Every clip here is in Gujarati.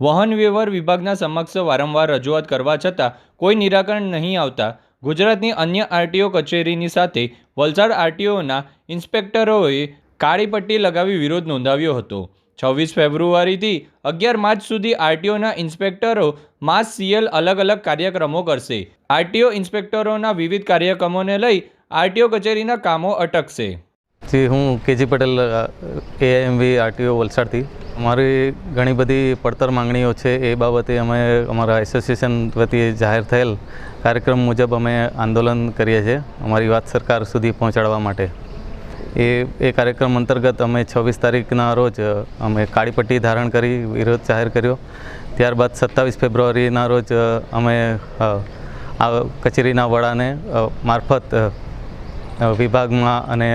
વાહન વ્યવહાર વિભાગના સમક્ષ વારંવાર રજૂઆત કરવા છતાં કોઈ નિરાકરણ નહીં આવતા, ગુજરાતની અન્ય આરટીઓ કચેરીની સાથે વલસાડ આરટીઓના ઇન્સ્પેક્ટરોએ કાળી પટ્ટી લગાવી વિરોધ નોંધાવ્યો હતો. છવ્વીસ ફેબ્રુઆરીથી અગિયાર માર્ચ સુધી આરટીઓના ઇન્સ્પેક્ટરો માસ સીએલ અલગ અલગ કાર્યક્રમો કરશે. આરટીઓ ઇન્સ્પેક્ટરોના વિવિધ કાર્યક્રમોને લઈ આરટીઓ કચેરીના કામો અટકશે. જી હું કેજી પટેલ એએમવી આરટીઓ વલસાડથી. અમારી ઘણી બધી પડતર માંગણીઓ છે એ બાબતે અમે અમારા એસોસિએશન વતી જાહેર થયેલ કાર્યક્રમ મુજબ અમે આંદોલન કરીએ છીએ અમારી વાત સરકાર સુધી પહોંચાડવા માટે. એ એ કાર્યક્રમ અંતર્ગત અમે છવ્વીસ તારીખના રોજ અમે કાળી પટ્ટી ધારણ કરી, વિરોધ જાહેર કર્યો. ત્યારબાદ સત્તાવીસ ફેબ્રુઆરીના રોજ અમે આ કચેરીના વડાને મારફત વિભાગમાં અને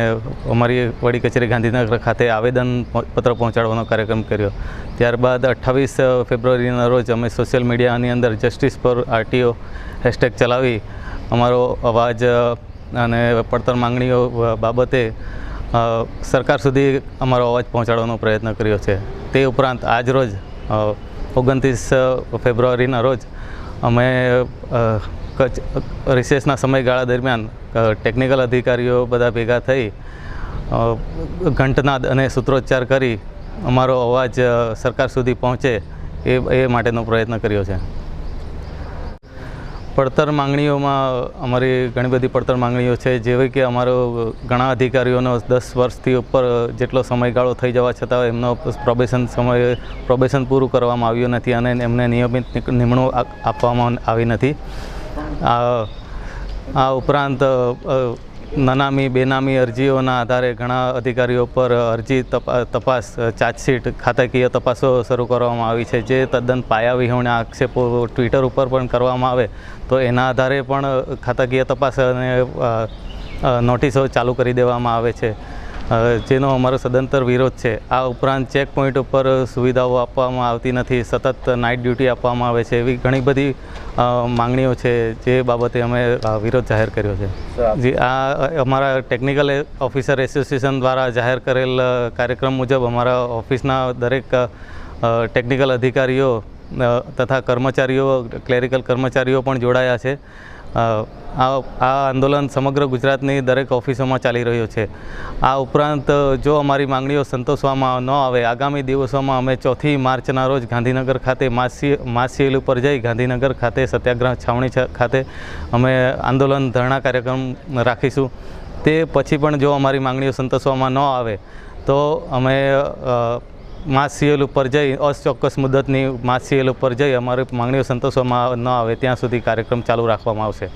અમારી વડી કચેરી ગાંધીનગર ખાતે આવેદન પત્ર પહોંચાડવાનો કાર્યક્રમ કર્યો. ત્યારબાદ અઠ્ઠાવીસ ફેબ્રુઆરીના રોજ અમે સોશિયલ મીડિયાની અંદર જસ્ટિસ ફોર આરટીઓ હેશટેગ ચલાવી અમારો અવાજ અને પડતર માંગણીઓ બાબતે સરકાર સુધી અમારો અવાજ પહોંચાડવાનો પ્રયત્ન કર્યો છે. તે ઉપરાંત આજ રોજ ઓગણત્રીસ ફેબ્રુઆરીના રોજ અમે રિસેસના સમયગાળા દરમિયાન ટેકનિકલ અધિકારીઓ બધા ભેગા થઈ ઘંટનાદ અને સૂત્રોચ્ચાર કરી અમારો અવાજ સરકાર સુધી પહોંચે એ એ માટેનો પ્રયત્ન કર્યો છે. પડતર માંગણીઓમાં, અમારી ઘણી બધી પડતર માંગણીઓ છે, જેવી કે અમારો ઘણા અધિકારીઓનો દસ વર્ષથી ઉપર જેટલો સમયગાળો થઈ જવા છતાં એમનો પ્રોબેશન સમય, પ્રોબેશન પૂરું કરવામાં આવ્યું નથી અને એમને નિયમિત નિમણૂક આપવામાં આવી નથી. આ ઉપરાંત નાનામી, બેનામી અરજીઓના આધારે ઘણા અધિકારીઓ પર અરજી તપા, તપાસ, ચાર્જશીટ, ખાતાકીય તપાસો શરૂ કરવામાં આવી છે. જે તદ્દન પાયાવિહોણા આક્ષેપો ટ્વિટર ઉપર પણ કરવામાં આવે, તો એના આધારે પણ ખાતાકીય તપાસ અને નોટિસો ચાલુ કરી દેવામાં આવે છે. જેનો અમારો સદંતર વિરોધ છે આ ઉપરાંત ચેક પોઈન્ટ ઉપર સુવિધાઓ આપવામાં આવતી નથી સતત નાઇટ ડ્યુટી આપવામાં આવે છે એવી ઘણી બધી માંગણીઓ છે જે બાબતે અમે વિરોધ જાહેર કર્યો છે. જે આ અમારા ટેકનિકલ ઓફિસર એસોસિએશન દ્વારા જાહેર કરેલ કાર્યક્રમ મુજબ અમારા ઓફિસના દરેક ટેકનિકલ અધિકારીઓ તથા કર્મચારીઓ ક્લેરિકલ કર્મચારીઓ પણ જોડાયા છે. આ આ આંદોલન સમગ્ર ગુજરાતની દરેક ઓફિસોમાં ચાલી રહ્યું છે. આ ઉપરાંત, જો અમારી માંગણીઓ સંતોષવામાં ન આવે, આગામી દિવસોમાં અમે ચોથી માર્ચના રોજ ગાંધીનગર ખાતે માસી, માસીએલ ઉપર જઈ ગાંધીનગર ખાતે સત્યાગ્રહ છાવણી ખાતે અમે આંદોલન ધરણા કાર્યક્રમ રાખીશું. તે પછી પણ જો અમારી માંગણીઓ સંતોષવામાં ન આવે, તો અમે માસ સીએલ ઉપર જઈ, અચોક્કસ મુદતની માસ સીએલ ઉપર જઈ, અમારી માંગણીઓ સંતોષવામાં ન આવે, ત્યાં સુધી કાર્યક્રમ ચાલુ રાખવામાં આવશે.